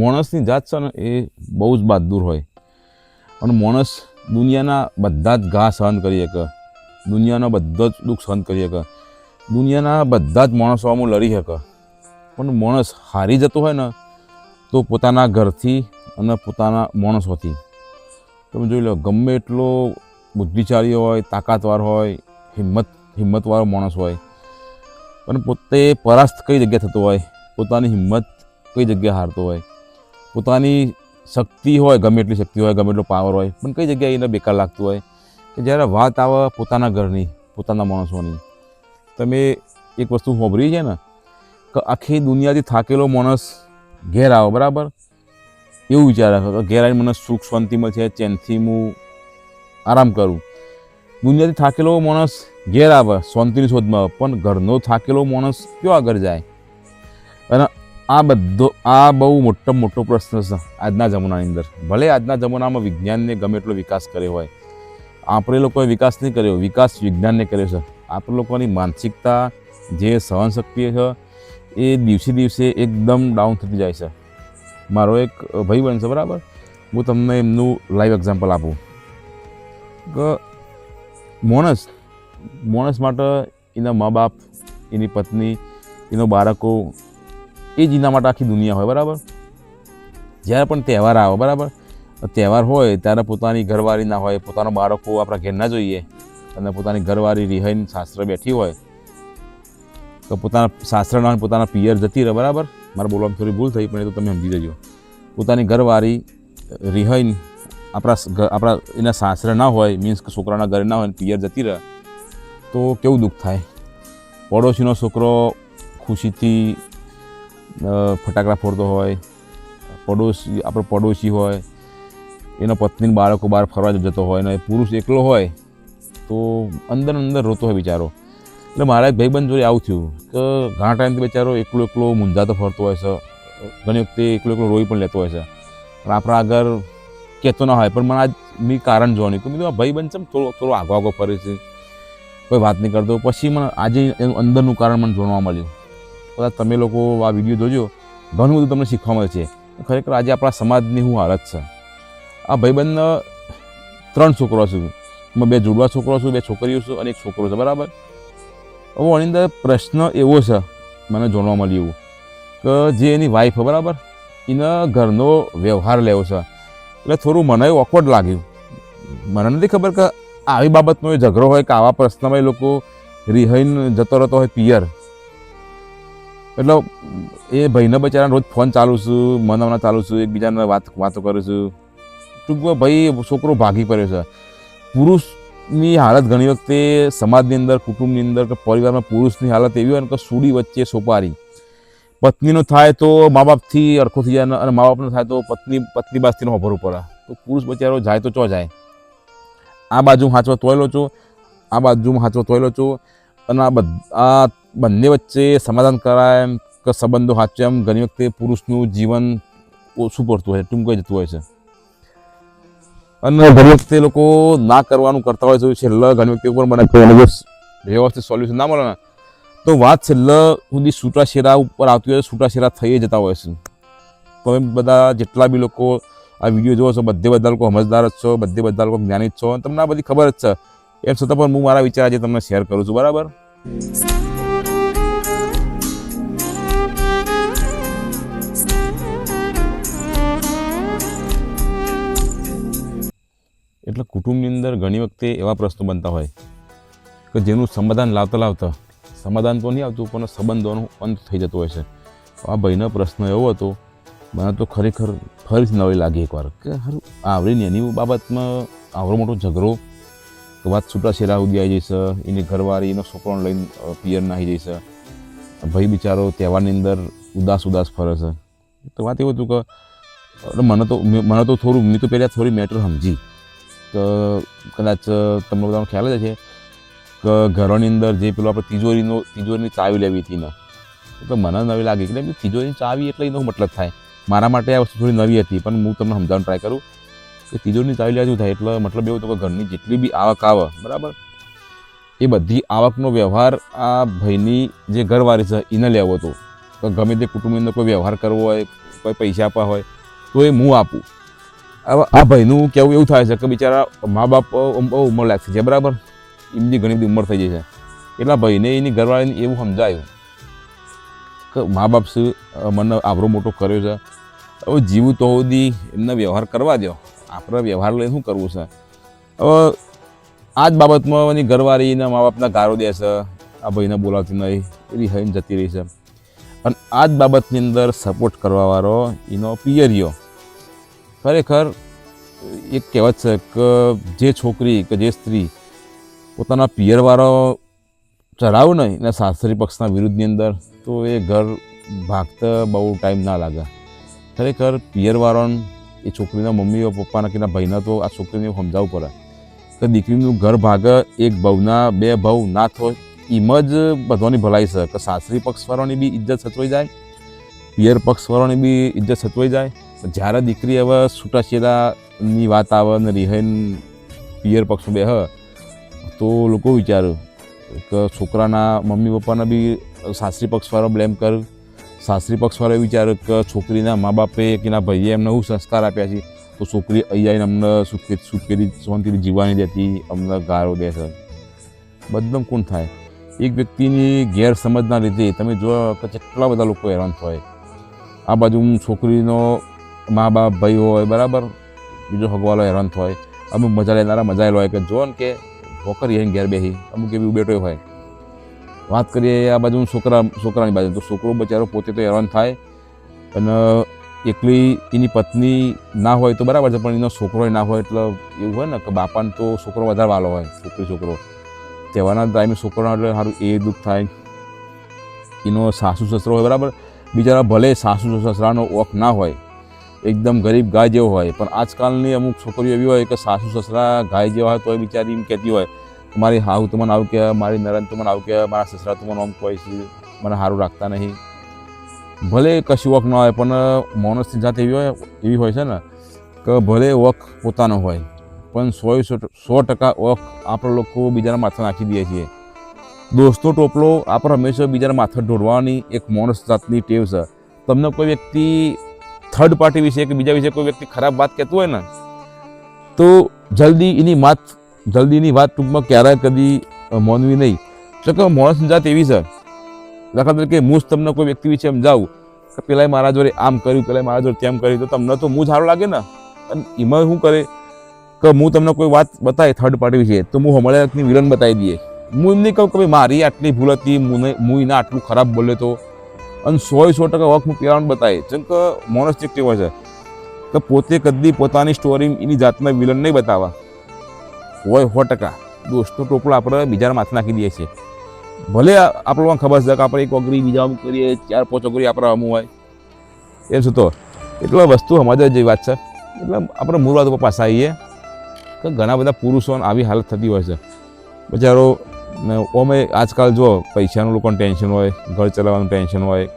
માણસની જાત છે ને એ બહુ જ બહાદુર હોય. અને માણસ દુનિયાના બધા જ ઘા સહન કરી શકે. દુનિયાના બધા જ દુઃખ સહન કરી શકે. દુનિયાના બધા જ માણસો આમ લડી શકે. પણ માણસ હારી જતો હોય ને, તો પોતાના ઘરથી અને પોતાના માણસોથી. તમે જોઈ લો, ગમે એટલો બુદ્ધિશાળી હોય, તાકાતવાર હોય, હિંમત, હિંમતવાળો માણસ હોય, પણ પોતે પરાસ્ત કઈ જગ્યાએ થતો હોય, પોતાની હિંમત કઈ જગ્યાએ હારતો હોય પોતાની શક્તિ હોય, ગમે એટલી શક્તિ હોય, ગમે એટલો પાવર હોય, પણ કઈ જગ્યાએ એને બેકાર લાગતું હોય કે જ્યારે વાત આવે પોતાના ઘરની, પોતાના માણસોની. તમે એક વસ્તુ હોભરી છે ને, કે આખી દુનિયાથી થાકેલો માણસ ઘેર આવે, બરાબર? એવું વિચારે કે ઘેર આવીને મને સુખ શાંતિ મળશે, ચેનથી હું આરામ કરું. દુનિયાથી થાકેલો માણસ ઘેર આવે, શાંતિની શોધમાં પણ ઘરનો થાકેલો માણસ કયો આગળ જાય? અને આ બધો આ બહુ મોટો મોટો પ્રશ્ન છે આજના જમાનાની અંદર. ભલે આજના જમાનામાં વિજ્ઞાનને ગમે એટલો વિકાસ કર્યો હોય. આપણે લોકોએ વિકાસ નહીં કર્યો, વિકાસ વિજ્ઞાનને કર્યો છે. આપણે લોકોની માનસિકતા જે સહનશક્તિ છે, એ દિવસે દિવસે એકદમ ડાઉન થતી જાય છે. મારો એક ભાઈ બનશે બરાબર? હું તમને એમનું લાઈવ એક્ઝામ્પલ આપું. કે માણસ માણસ માટે એના મા બાપ, એની પત્ની, એનો બાળકો એ જ માટે આખી દુનિયા હોય બરાબર? જ્યારે પણ તહેવાર આવે બરાબર? તહેવાર હોય ત્યારે પોતાની ઘરવાળી ના હોય પોતાના બાળકો આપણા ઘેરના જોઈએ અને પોતાની ઘરવાળી રિહાઈને શાસ્ત્ર બેઠી હોય તો પોતાના હોય, પોતાના પિયર જતી રહે બરાબર? મારે બોલવામાં થોડી ભૂલ થઈ પણ એ તો તમે સમજી જજો. પોતાની ઘરવાળી રિહાઈને આપણા આપણા એના સાસરે ના હોય મીન્સ છોકરાના ઘરે ના હોય પિયર જતી રહે તો કેવું દુઃખ થાય? પડોશીનો છોકરો ખુશીથી ફટાકડા ફોડતો હોય, પડોશી, આપણો પડોશી હોય, એનો પત્ની બાળકો બહાર ફરવા જતો હોય ને એ પુરુષ એકલો હોય, તો અંદર અંદર રોતો હોય બિચારો. એટલે મારા એક ભાઈબંધ જોડે આવું થયું કે ઘણા ટાઈમથી બિચારો એકલો એકલો મૂંઝાતો ફરતો હોય છે, ઘણી વખતે એકલો એકલો રોઈ પણ લેતો હોય છે. પણ આપણા આગળ કહેતો ના હોય, પણ મને આજ મેં કારણ જોવાનું કે મેં ભાઈબંધ છે થોડો થોડો આગો આગો ફરે છે? કોઈ વાત નહીં કરતો. પછી મને આજે એનું અંદરનું કારણ મને જોવા મળ્યું. કદાચ તમે લોકો આ વીડિયો જોજો. ઘણું બધું તમને શીખવા મળે છે. ખરેખર આજે આપણા સમાજની શું હાલત છે? આ ભાઈબંધ ત્રણ છોકરો છું. એમાં બે જોડવા છોકરો છું, બે છોકરીઓ છું અને એક છોકરો છે. બરાબર? હવે આની અંદર પ્રશ્ન એવો છે, મને જાણવા મળ્યું એવું, કે જે એની વાઈફ બરાબર? એને ઘરનો વ્યવહાર લેવો છે. એટલે થોડું મને ઓકવર્ડ લાગ્યું. મને નથી ખબર કે આવી બાબતનો ઝઘડો હોય કે આવા પ્રશ્નમાં એ લોકો રિહાઈને જતો રહેતો હોય પિયર. એટલે એ ભાઈને બચારાને રોજ ફોન ચાલુ છું, મનાવના ચાલુ છું, એકબીજાને વાત, વાતો કરું છું. ટૂંકમાં ભાઈ, છોકરો ભાગી પડ્યો છે. પુરુષની હાલત ઘણી વખતે સમાજની અંદર, કુટુંબની અંદર કે પરિવારમાં પુરુષની હાલત એવી હોય ને કે સુડી વચ્ચે સોપારી. પત્નીનો થાય તો મા બાપથી અરખો થઈ જાય અને મા બાપનો થાય તો પત્ની પત્ની બાજથી હોભરવું પડે. તો પુરુષ બચારો જાય તો ચો જાય? આ બાજુ હાંચવા તોય લો છો આ બાજુમાં હાંચવા તોય લો છો અને આ આ બંને વચ્ચે સમાધાન કરાય એમ કે, સંબંધો હાચે એમ ઘણી વખતે પુરુષનું જીવન ઓછું પડતું હોય ટૂંકાઈ જતું હોય છે. અને ઘણી વખતે લોકો ના કરવાનું કરતા હોય છે છેલ્લા ઘણી વખતે ઉપર મને વ્યવસ્થિત સોલ્યુશન ના મળે ને, તો વાત છેલ્લે સુધી છૂટાછેડા ઉપર આવતી હોય છૂટાછેડા થઈ જતા હોય છે. તમે બધા જેટલા બી લોકો આ વીડિયો જોવો છો, બધે બધા લોકો સમજદાર જ છો, બધે બધા લોકો જ્ઞાની જ છો તમને આ બધી ખબર જ છે. એમ છતાં પણ હું મારા વિચાર આજે તમને શેર કરું છું, બરાબર? એટલે કુટુંબની અંદર ઘણી વખતે એવા પ્રશ્નો બનતા હોય કે જેનું સમાધાન લાવતા લાવતા, સમાધાન તો નહીં આવતું, પણ સંબંધોનો અંત થઈ જતો હોય છે. આ ભાઈનો પ્રશ્ન એવો હતો, મને તો ખરેખર ફરીથી નવી લાગી એકવાર, કે હારું, આવડી એની બાબતમાં આવડો મોટો ઝઘડો વાત છૂટાછેડા સુધી આવી જઈશ, એની ઘરવાળી, એનો છોકરોને લઈને પિયર નાહી જઈશ. ભાઈ બિચારો તહેવારની અંદર ઉદાસ ઉદાસ ફરે છે. તો વાત એવું હતું કે મને તો મને તો થોડું, મેં તો પહેલાં થોડી મેટર સમજી. કે કદાચ તમને બધાનો ખ્યાલ જ છે કે ઘરોની અંદર જે પેલો આપણે તિજોરીનો, તિજોરીની ચાવી લેવી હતી ને તો મને નવી લાગી કે તિજોરીની ચાવી એટલે એનો મતલબ થાય. મારા માટે આ વસ્તુ થોડી નવી હતી, પણ હું તમને સમજાવવાનું ટ્રાય કરું. કે તિજોરીની ચાવી લેવા થાય એટલે મતલબ એવું તો કે ઘરની જેટલી બી આવક આવે, બરાબર? એ બધી આવકનો વ્યવહાર આ ભાઈની જે ઘરવાળી છે, એને લેવો હતો તો ગમે તે કુટુંબની કોઈ વ્યવહાર કરવો હોય, કોઈ પૈસા આપવા હોય, તો એ હું આપું. હવે આ ભાઈનું કેવું, એવું થાય છે કે બિચારા મા બાપ બહુ ઉંમર લાગશે, છે બરાબર? એમની ઘણી બધી ઉંમર થઈ જાય છે એટલા ભાઈને એની ઘરવાળીને એવું સમજાયું કે મા બાપ મને આવરો મોટો કર્યો છે. હવે જીવું તો સુધી એમને વ્યવહાર કરવા દો આપણે વ્યવહાર લઈને શું કરવું છે? હવે આ જ બાબતમાં એની ઘરવાળીને મા બાપના ગારો દે છે, આ ભાઈને બોલાવતી નહીં, એવી હઈને જતી રહી છે. અને આ જ બાબતની અંદર સપોર્ટ કરવાવાળો એનો પિયરિયો. ખરેખર એક કહેવત છે કે જે છોકરી કે જે સ્ત્રી પોતાના પિયરવાળો ચડાવું નહીં એના સાસરી પક્ષના વિરુદ્ધની અંદર, તો એ ઘર ભાગતા બહુ ટાઈમ ના લાગે. ખરેખર પિયરવાળાને એ છોકરીના મમ્મી પપ્પાના કે ભાઈને તો આ છોકરીને સમજાવવું પડે. કે દીકરીનું ઘર ભાગે એક ભાવના બે ભાવ ના થાય એમ જ બધાની ભલાઈ છે. કે સાસરી પક્ષવાળાની બી ઇજ્જત સચવાઈ જાય, પિયર પક્ષવાળાની બી ઇજ્જત સચવાઈ જાય. જ્યારે દીકરી હવે છૂટાછેડાની વાત આવે ને રિહન પિયર પક્ષમાં બે હ, તો લોકો વિચાર્યું કે છોકરાના મમ્મી પપ્પાના બી સાસરી પક્ષવાળો બ્લેમ કર. સાસરી પક્ષવાળો વિચારે કે છોકરીના મા બાપે કે એના ભાઈએ એમને શું સંસ્કાર આપ્યા છે, તો છોકરી અહીંયા અમને સુખે સુખેરી શાંતિથી જીવવાની દેતી અમને ગારો દે છે. બધમ કોણ થાય? એક વ્યક્તિની ગેરસમજના લીધે તમે જો કે કેટલા બધા લોકો હેરાન થાય. આ બાજુ છોકરીનો મા બાપ, ભાઈ હોય, બરાબર? બીજો હગવાલો હેરાન થાય. અમુક મજા લેનારા મજા હોય કે જો ને કે એને ઘેર બેસી અમુક એવી બેઠો હોય. વાત કરીએ આ બાજુ છોકરા છોકરાની બાજુ. તો છોકરો બચારો પોતે તો હેરાન થાય. અને એકલી એની પત્ની ના હોય તો બરાબર છે, પણ એનો છોકરો ના હોય એટલે એવું હોય ને કે બાપાને તો છોકરો વધારે વાલો હોય, છોકરી છોકરો. તહેવારના ટાઈમે છોકરાનો એટલે સારું એ દુઃખ થાય. એનો સાસુ સસરો હોય બરાબર. બિચારા ભલે સાસુ સસરાનો ઓખ ના હોય, એકદમ ગરીબ ગાય જેવો હોય, પણ આજકાલની અમુક છોકરીઓ એવી હોય કે સાસુ સસરા ગાય જેવા હોય તો એ બિચારી એમ કહેતી હોય. મારી હાવ તો મને આવું કે મારી નરન તો મને આવું કે મારા સસરા તો મને આમ કહે છે, મને સારું રાખતા નહીં. ભલે કશું વખ ન હોય, પણ માણસની જાત એવી હોય એવી હોય છે ને, કે ભલે વખ પોતાનો હોય, પણ સો સો ટકા વખ આપણે લોકો બીજાના માથે નાખી દઈએ છીએ દોસ્તો ટોપલો આપણે હંમેશા બીજાના માથે ઢોળવાની એક માણસ જાતની ટેવ છે. તમને કોઈ વ્યક્તિ થર્ડ પાર્ટી વિશે કે બીજા વિશે કોઈ વ્યક્તિ ખરાબ વાત કહેતું હોય ને, તો જલ્દી એની વાત જલ્દી એની વાત ટૂંકમાં ક્યારેય કદી માનવી નહીં. ચક કે માણસની જાત એવી છે. દાખલા તરીકે હું જ તમને કોઈ વ્યક્તિ વિશે સમજાવું કે પેલાએ મારા જોડે આમ કર્યું પેલાએ મારા જોડે તેમ કર્યું, તો તમને તો હું સારું લાગે ને? અને એમાં શું કરે? કે હું તમને કોઈ વાત બતાવી થર્ડ પાર્ટી વિશે, તો હું હમણાંની વિલન બતાવી દઈએ. હું એમ નહીં કહું કે ભાઈ મારી આટલી ભૂલ હતી હું હું એના આટલું ખરાબ બોલ્યો તો. અને સો સો ટકા વર્ક હું પેલાને બતાવી જેમ કે માણસ એક કેવો છે, કે પોતે કદી પોતાની સ્ટોરી એની જાતના વિલન નહીં બતાવવા. હોય સો ટકા. દોસ્તો ટોપલો આપણે બીજાના માથે નાખી દઈએ છીએ. ભલે આપણને ખબર છે કે આપણે એક ઓગરી બીજા અમુક કરીએ, ચાર પાંચ ઓગરી આપણે અમુક હોય. એમ શું તો. એટલે વસ્તુ સમજ જેવી વાત છે. એટલે આપણે મૂળ વાત ઉપર પાછા આવીએ કે ઘણા બધા પુરુષોને આવી હાલત થતી હોય છે. બચારો ઓમે આજકાલ જો પૈસાનું લોકોને ટેન્શન હોય, ઘર ચલાવવાનું ટેન્શન હોય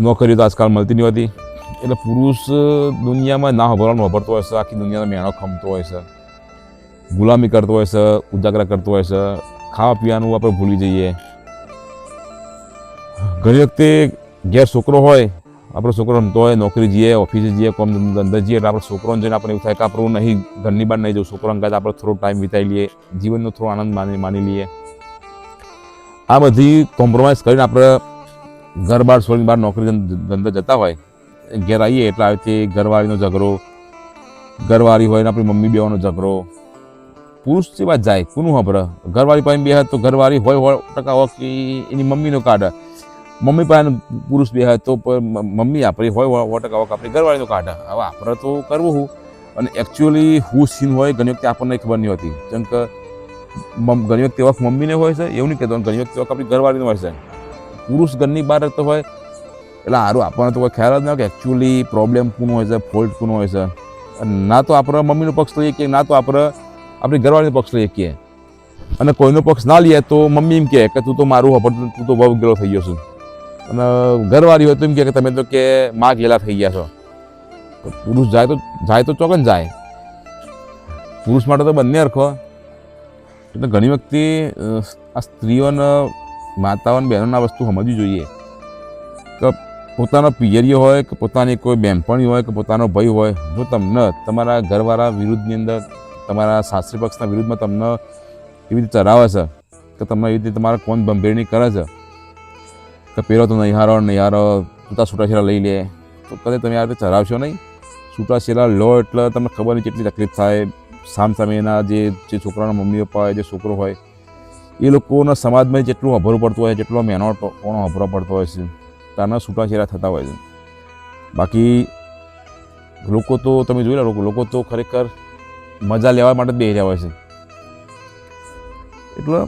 નોકરીઓ તો આજકાલ મળતી નહીં હોતી એટલે પુરુષ દુનિયામાં ના હભરવાનું હભરતો હોય છે, આખી દુનિયાનો મેણો ખમતો હોય છે. ગુલામી કરતો હોય છે, ઉજાગરા કરતો હોય છે, ખાવા પીવાનું આપણે ભૂલી જઈએ. ઘણી વખતે ઘેર છોકરો હોય, આપણો છોકરો રમતો હોય, નોકરી જઈએ, ઓફિસે જઈએ, કોમ ધંધા જઈએ, એટલે આપણે છોકરોને જોઈને આપણે એવું થાય કે આપણું નહીં, ઘરની બહાર નહીં જવું. છોકરો અંગાત આપણે થોડો ટાઈમ વિતાવી લઈએ, જીવનનો થોડો આનંદ માની માની લઈએ. આ બધી કોમ્પ્રોમાઇઝ કરીને આપણે ઘર બહાર છોડીને બહાર નોકરી ધંધા જતા હોય, ઘેર આવીએ એટલે આવી રીતે ઘરવાળીનો ઝઘડો, ઘરવાળી હોય ને આપણી મમ્મી બેવાનો ઝઘડો પુરુષ વાત જાય, કોનું હભરે ઘરવાળી પાસે બે તો ઘરવાળી હોય હોય, ટકા હોય કે એની મમ્મીનો કાઢે. મમ્મી પાસે પુરુષ બે તો મમ્મી આપણી હોય સો ટકા હોય આપણી ઘરવાળીનો કાઢે. હવે આપણે તો કરવું હું અને એકચ્યુઅલી હું સીન હોય, ઘણી વખતે આપણને ખબર નહીં હોતી. જેમ કે ઘણી વખતે વખત મમ્મીને હોય છે, એવું નહીં કહેતો ઘણી વખતે વખત આપણી ઘરવાળીને હોય છે. પુરુષ ઘરની બહાર રહેતો હોય, એટલે સારું આપણને તો કોઈ ખ્યાલ જ ના કે એકચ્યુઅલી પ્રોબ્લેમ કોનું હોય છે ફોલ્ટ કોનું હોય છે. ના તો આપણે મમ્મીનો પક્ષ લઈએ કે ના તો આપણે આપણી ઘરવાળીનો પક્ષ લઈએ કે. અને કોઈનો પક્ષ ના લઈએ તો મમ્મી એમ કહે કે તું તો મારું હપડ તું તો બહુ ગેલો થઈ ગયો છું. અને ઘરવાળી હોય તો એમ કહે કે તમે તો કે માં ગેલા થઈ ગયા છો. પુરુષ જાય તો જાય તો ચોકન જાય. પુરુષ માટે તો બંને અરખો એટલે ઘણી વખતે આ સ્ત્રીઓને માતાઓને બહેનોને આ વસ્તુ સમજવી જોઈએ. કે પોતાનો પિયરિયો હોય, કે પોતાની કોઈ બહેનપણી હોય, કે પોતાનો ભાઈ હોય. જો તમને તમારા ઘરવાળા વિરુદ્ધની અંદર તમારા શાસ્ત્રી પક્ષના વિરુદ્ધમાં તમને એવી રીતે ચરાવે છે કે તમને એવી રીતે તમારા કોણ બંભેરણી કરે છે? કે પેલો તો નૈહારો નૈહારો નહીં હારો છૂટા છૂટાછેડા લઈ લે. તો કદાચ તમે આ રીતે ચરાવશો નહીં? છૂટાછેડા લો એટલે તમને ખબર નહીં કેટલી તકલીફ થાય. સામ સામેના જે જે છોકરાના મમ્મી પપ્પા હોય, જે છોકરો હોય, એ લોકોના સમાજમાં જેટલું અભરું પડતું હોય જેટલો મહેનો કોનો અભરો પડતો હોય છે, ત્યાંના છૂટાછેરા થતા હોય છે. બાકી લોકો તો, તમે જોઈ લો, લોકો તો ખરેખર મજા લેવા માટે બે રહ્યા હોય છે. એટલે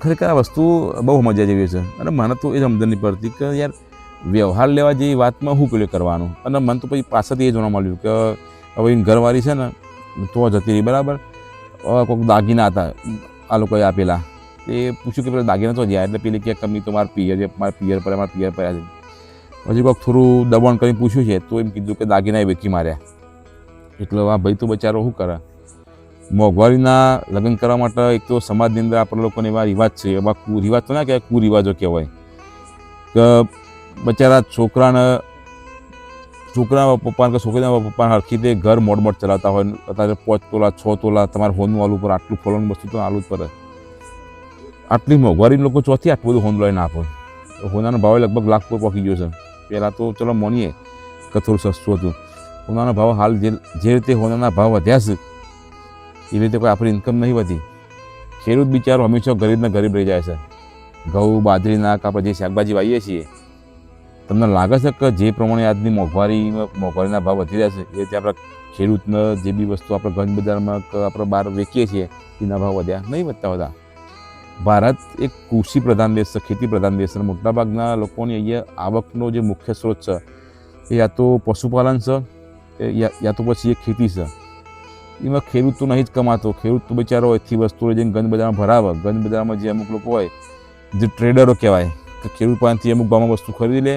ખરેખર આ વસ્તુ બહુ મજા જેવી છે. અને મને તો એ જ સમજણ નહીં પડતી કે યાર, વ્યવહાર લેવા જેવી વાતમાં શું પેલું કરવાનું? અને મને તો પછી પાછળથી એ જોવા મળ્યું કે હવે એની ઘરવાળી છે ને, તો જતી રહી, બરાબર? કોઈક દાગીના હતા, આ લોકોએ આપેલા. એ પૂછ્યું કે પેલા દાગીના તો જ્યાં, એટલે પેલી કે કમી તો મારા પિયર મારા પિયર પર મારા પિયર પડ્યા છે. પછી કોઈક થોડું દબાણ કરીને પૂછ્યું છે, તો એમ કીધું કે દાગીના એ વેચી માર્યા. એટલે આ ભાઈ તો બચારો શું કરે? મોંઘવારીના લગ્ન કરવા માટે એક તો સમાજની અંદર આપણા લોકોને એવા રિવાજ છે, એવા કુ, રિવાજ તો ના કહેવાય, કુરિવાજો કહેવાય. કે બચારા છોકરાને, છોકરા પપ્પા કે છોકરીના પપ્પા હરખી રીતે ઘર મોડ ચલાવતા હોય, અત્યારે પાંચ તોલા, છ તોલા, તમારે હોનું આલુ પર આટલું ફોલવાનું વસ્તુ તો આલુ જ પડે. આટલી મોંઘવારી લોકો ચોથી આટલું બધું હોનું લઈને આપો. હોનાનો ભાવ લગભગ લાખ પર પહોંચી ગયો છે. પહેલાં તો ચલો મોનીએ કે થોડું સસ્તું હતું. હોનાનો ભાવ હાલ જે જે રીતે હોનાના ભાવ વધ્યા છે એવી રીતે કોઈ આપણી ઇન્કમ નહીં વધી ખેડૂત બિચારો હંમેશા ગરીબને ગરીબ રહી જાય છે. ઘઉં બાજરીના નાક આપણે જે શાકભાજી વાવીએ છીએ, તમને લાગે છે કે જે પ્રમાણે આજની મોંઘવારી મોંઘવારીના ભાવ વધી રહ્યા છે, એ રીતે આપણા ખેડૂતને જે બી વસ્તુ આપણે ગંજ બજારમાં કે આપણે બહાર વેચીએ છીએ, એના ભાવ વધ્યા નહીં વધતા હતા. ભારત એક કૃષિ પ્રધાન દેશ છે, ખેતી પ્રધાન દેશ છે મોટાભાગના લોકોની અહીંયા આવકનો જે મુખ્ય સ્ત્રોત છે, એ યા તો પશુપાલન છે યા તો પછી એ ખેતી છે. એમાં ખેડૂત તો નહીં જ કમાતો. ખેડૂત તો બિચારો વસ્તુ વસ્તુઓ જઈને ગંજ બજારમાં ભરાવે. ગંજ બજારમાં જે અમુક લોકો હોય, જે ટ્રેડરો કહેવાય કે ખેડૂત પાસેથી અમુક ભાવમાં વસ્તુ ખરીદી લે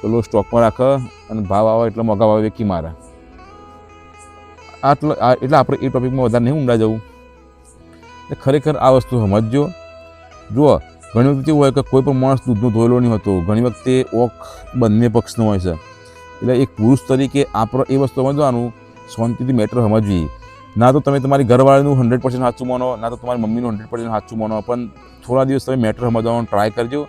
પેલો સ્ટોકમાં રાખે અને ભાવ આવે એટલે મોંઘા ભાવે વેચી મારે. આટલો એટલે આપણે એ ટોપિકમાં વધારે નહીં ઊંડા જવું. એટલે ખરેખર આ વસ્તુ સમજજો. જુઓ, ઘણી વખત હોય કે કોઈ પણ માણસ દૂધનો ધોયેલો નહીં હોતો. ઘણી વખતે ઓખ બંને પક્ષનો હોય છે. એટલે એક પુરુષ તરીકે આપણે એ વસ્તુ સમજવાનું, શાંતિથી મેટર સમજવી. ના તો તમે તમારી ઘરવાળાનું હંડ્રેડ પર્સન્ટ સાચું માનો, ના તો તમારી મમ્મીનું હંડ્રેડ પર્સન્ટ સાચું માનો. પણ થોડા દિવસ તમે મેટર સમજવાનો ટ્રાય કરજો.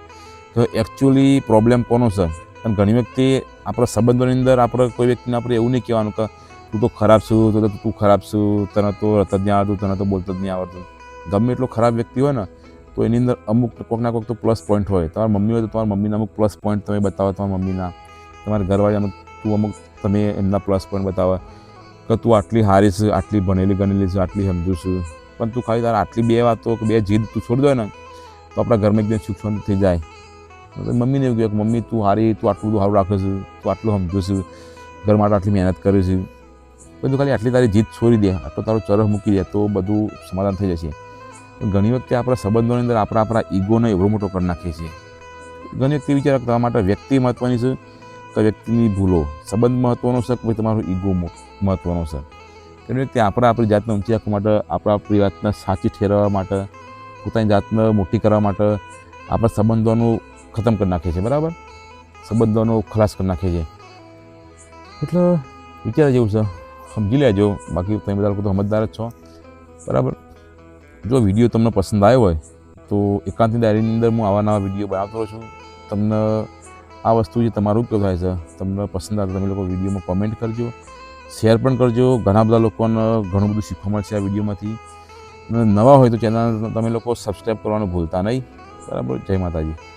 તો એકચ્યુઅલી પ્રોબ્લેમ કોનો છે? અને ઘણી વખતે આપણા સંબંધોની અંદર આપણે કોઈ વ્યક્તિને આપણે એવું નહીં કહેવાનું કે તું તો ખરાબ છું, તો તું ખરાબ છું, તને તો રત જ નહીં આવડતું, તને તો બોલતો જ નહીં આવડતું. ગમે એટલો ખરાબ વ્યક્તિ હોય ને, તો એની અંદર અમુક કોઈક ના કોઈક તો પ્લસ પોઈન્ટ હોય. તમારી મમ્મી હોય તો તમારા મમ્મીના અમુક પ્લસ પોઈન્ટ તમે બતાવો, તમારા મમ્મીના. તમારા ઘરવાળી અમુક તું અમુક તમે એમના પ્લસ પોઈન્ટ બતાવો. કે તું આટલી હારી છે, આટલી ભણેલી ગણેલી છે, આટલી સમજુ છું. પણ તું ખાલી તારા આટલી બે વાતો કે બે જીદ તું છોડી દો ને, તો આપણા ઘરમાં એકદમ સુખ થઈ જાય. મમ્મીને એવું કહ્યું કે મમ્મી, તું હારી, તું આટલું બધું સારું રાખે છે, તું આટલું સમજુ છું, ઘર માટે આટલી મહેનત કરે છે. બધું ખાલી આટલી તારી જીત છોડી દે, આટલો તારો ચરહ મૂકી દે, તો બધું સમાધાન થઈ જશે. પણ ઘણી વખતે આપણા સંબંધોની અંદર આપણા આપણા ઈગોને એવડો મોટો કરી નાખીએ છીએ ઘણી વખતે વિચાર તમારા માટે વ્યક્તિ મહત્વની છે કે વ્યક્તિની ભૂલો. સંબંધ મહત્વનો છે કે તમારો ઈગો મહત્વનો છે. કેમ કે આપણે આપણી જાતને ઊંચી રાખવા માટે, આપણા આપણી વાતને સાચી ઠેરવવા માટે, પોતાની જાતને મોટી કરવા માટે આપણા સંબંધોનું ખતમ કરી નાખીએ છીએ બરાબર? સંબંધોનો ખલાસ કરી નાખીએ છીએ એટલે વિચાર જેવું છે. સમજી લેજો. બાકી તમે બધા લોકો તો સમજદાર જ છો. બરાબર? જો વીડિયો તમને પસંદ આવ્યો હોય, તો એકાંતની ડાયરીની અંદર હું આવા નવા વીડિયો બનાવતો રહું છું. તમને આ વસ્તુ જે તમારું ઉપયોગ થાય છે, તમને પસંદ આવે તમે લોકો વિડીયોમાં કોમેન્ટ કરજો. શેર પણ કરજો. ઘણા બધા લોકોને ઘણું બધું શીખવા મળશે આ વિડીયોમાંથી. નવા હોય તો ચેનલ તમે લોકો સબસ્ક્રાઈબ કરવાનું ભૂલતા નહીં. બરાબર? જય માતાજી.